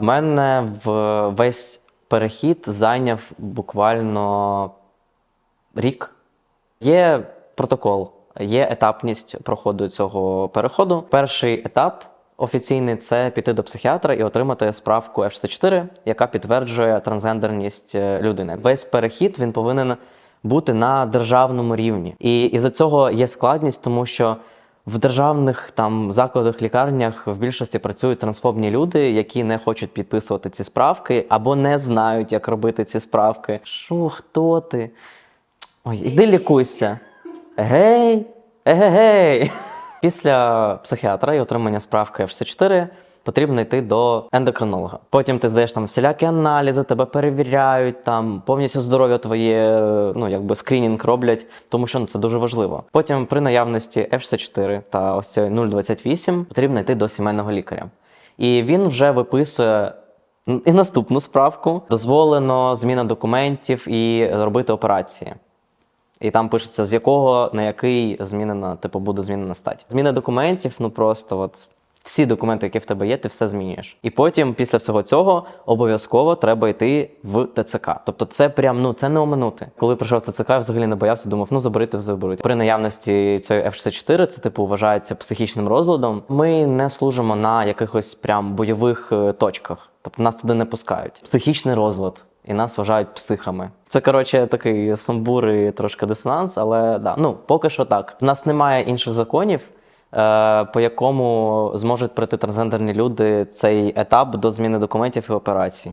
В мене в весь перехід зайняв буквально рік. Є протокол, є етапність проходу цього переходу. Перший етап офіційний це піти до психіатра і отримати справку F64, яка підтверджує трансгендерність е, людини. Весь перехід він повинен бути на державному рівні. І із-за цього є складність, тому що в державних там закладах, лікарнях в більшості працюють трансфобні люди, які не хочуть підписувати ці справки або не знають, як робити ці справки. Що, хто ти? Ой, іди лікуйся. Гей, егегей. Після психіатра і отримання справки F64 потрібно йти до ендокринолога. Потім ти здаєш там всілякі аналізи, тебе перевіряють, там повністю здоров'я твоє, ну якби скринінг роблять, тому що ну, це дуже важливо. Потім при наявності F64 та ось цієї 028 потрібно йти до сімейного лікаря. І він вже виписує і наступну справку. Дозволено зміна документів і робити операції. І там пишеться, з якого на який змінена, типу, буде змінена стать. Зміна документів, ну просто от всі документи, які в тебе є, ти все змінюєш. І потім, після всього цього, обов'язково треба йти в ТЦК. Тобто, це прям ну це не оминути. Коли прийшов ТЦК, я взагалі не боявся, думав, ну заберите, заберуть. При наявності цієї F64, це типу вважається психічним розладом. Ми не служимо на якихось прям бойових е, точках. Тобто нас туди не пускають. Психічний розлад. І нас вважають психами. Це коротше такий сумбур і трошки дисонанс, але да, ну поки що так. У нас немає інших законів, по якому зможуть пройти трансгендерні люди цей етап до зміни документів і операцій.